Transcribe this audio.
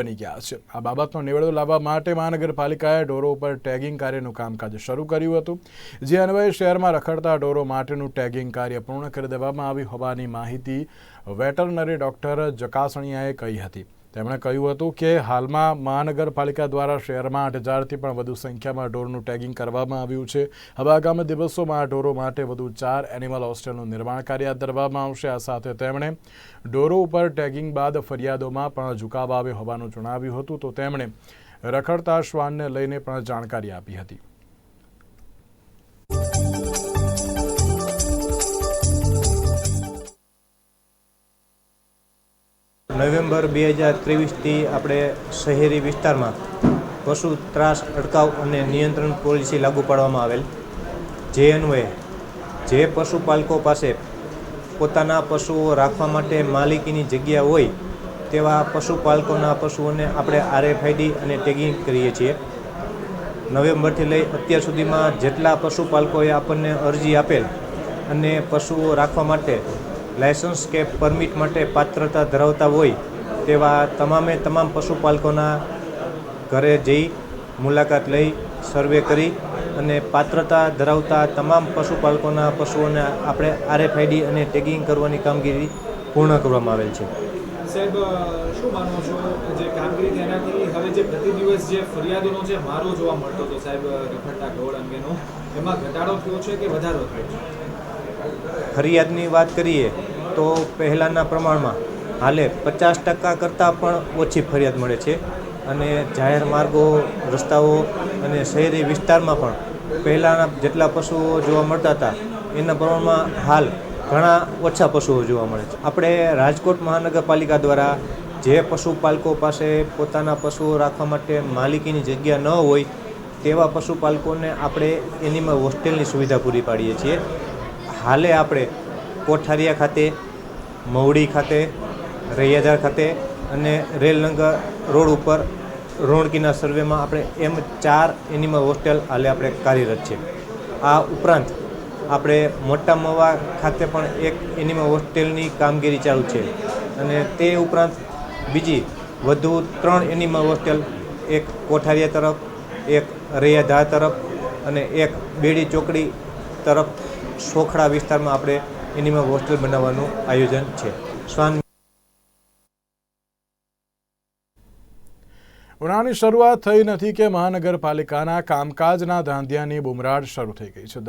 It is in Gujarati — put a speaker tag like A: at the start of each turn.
A: બની ગયા છે. આ બાબતનો નિવેડો લાવવા માટે મહાનગરપાલિકાએ ઢોરો ઉપર ટેગિંગ કાર્યનું કામકાજ શરૂ કર્યું હતું. જે અન્વયે શહેરમાં રખડતા ઢોરો માટેનું ટેગિંગ કાર્ય પૂર્ણ કરી દેવામાં આવ્યું હોવાની માહિતી વેટરનરી ડોક્ટર જકાસણીયાએ કહી હતી. તેમણે કહ્યું હતું કે હાલમાં મહાનગરપાલિકા દ્વારા શહેરમાં આઠ હજારથી પણ વધુ સંખ્યામાં ઢોરનું ટેગિંગ કરવામાં આવ્યું છે. હવે આગામી દિવસોમાં ઢોરો માટે વધુ ચાર એનિમલ હોસ્ટેલનું નિર્માણ કાર્ય હાથ ધરવામાં આવશે. આ સાથે તેમણે ઢોરો ઉપર ટેગિંગ બાદ ફરિયાદોમાં પણ ઝુકાવ આવ્યો હોવાનું જણાવ્યું હતું. તો તેમણે રખડતા શ્વાનને લઈને પણ જાણકારી આપી હતી.
B: નવેમ્બર બે હજાર ત્રેવીસથી આપણે શહેરી વિસ્તારમાં પશુ ત્રાસ અટકાવ અને નિયંત્રણ પોલિસી લાગુ પાડવામાં આવેલ. જે અન્વયે જે પશુપાલકો પાસે પોતાના પશુઓ રાખવા માટે માલિકીની જગ્યા હોય તેવા પશુપાલકોના પશુઓને આપણે આરએફઆઈડી અને ટેગિંગ કરીએ છીએ. નવેમ્બરથી લઈ અત્યાર સુધીમાં જેટલા પશુપાલકોએ આપણને અરજી આપેલ અને પશુઓ રાખવા માટે લાયસન્સ કે પરમિટ માટે પાત્રતા ધરાવતા હોય તેવા તમામે તમામ પશુપાલકોના ઘરે જઈ મુલાકાત લઈ સર્વે કરી અને પાત્રતા ધરાવતા તમામ પશુપાલકોના પશુઓને આપણે આરએફઆઈડી અને ટેગિંગ કરવાની કામગીરી પૂર્ણ કરવામાં આવેલ છે.
C: સાહેબ શું માનો છો જે કામગીરી તેનાથી હવે જે પ્રતિ દિવસ જે ફરિયાદોનો જે મારો જોવા મળતો હતો સાહેબ રખડતા ગોળ અંગેનો, એમાં ઘટાડો થયો છે કે વધારો થયો છે?
B: ફરિયાદની વાત કરીએ તો પહેલાંના પ્રમાણમાં હાલે પચાસ ટકા કરતાં પણ ઓછી ફરિયાદ મળે છે અને જાહેર માર્ગો, રસ્તાઓ અને શહેરી વિસ્તારમાં પણ પહેલાંના જેટલા પશુઓ જોવા મળતા હતા, એના પ્રમાણમાં હાલ ઘણા ઓછા પશુઓ જોવા મળે છે. આપણે રાજકોટ મહાનગરપાલિકા દ્વારા જે પશુપાલકો પાસે પોતાના પશુઓ રાખવા માટે માલિકીની જગ્યા ન હોય, તેવા પશુપાલકોને આપણે એનીમાં હોસ્ટેલની સુવિધા પૂરી પાડીએ છીએ. હાલે આપણે કોઠારિયા ખાતે, મવડી ખાતે રૈયાધાર ખાતે અને રેલનગર રોડ ઉપર રોણકીના સર્વેમાં આપણે એમ ચાર એનિમલ હોસ્ટેલ હાલે આપણે કાર્યરત છે. આ ઉપરાંત આપણે મોટા મવા ખાતે પણ એક એનિમલ હોસ્ટેલની કામગીરી ચાલુ છે અને તે ઉપરાંત બીજી વધુ ત્રણ એનિમલ હોસ્ટેલ, એક કોઠારિયા તરફ, એક રૈયાધાર તરફ અને એક બેડી ચોકડી તરફ સોખડા વિસ્તારમાં આપણે એનિમલ હોસ્ટેલ બનાવવાનું આયોજન છે. શ્વાન
A: ઉનાળાની શરૂઆત થઈ નથી કે મહાનગરપાલિકાના કામકાજના ધાંધિયાની બુમરાડ શરૂ થઈ ગઈ છે.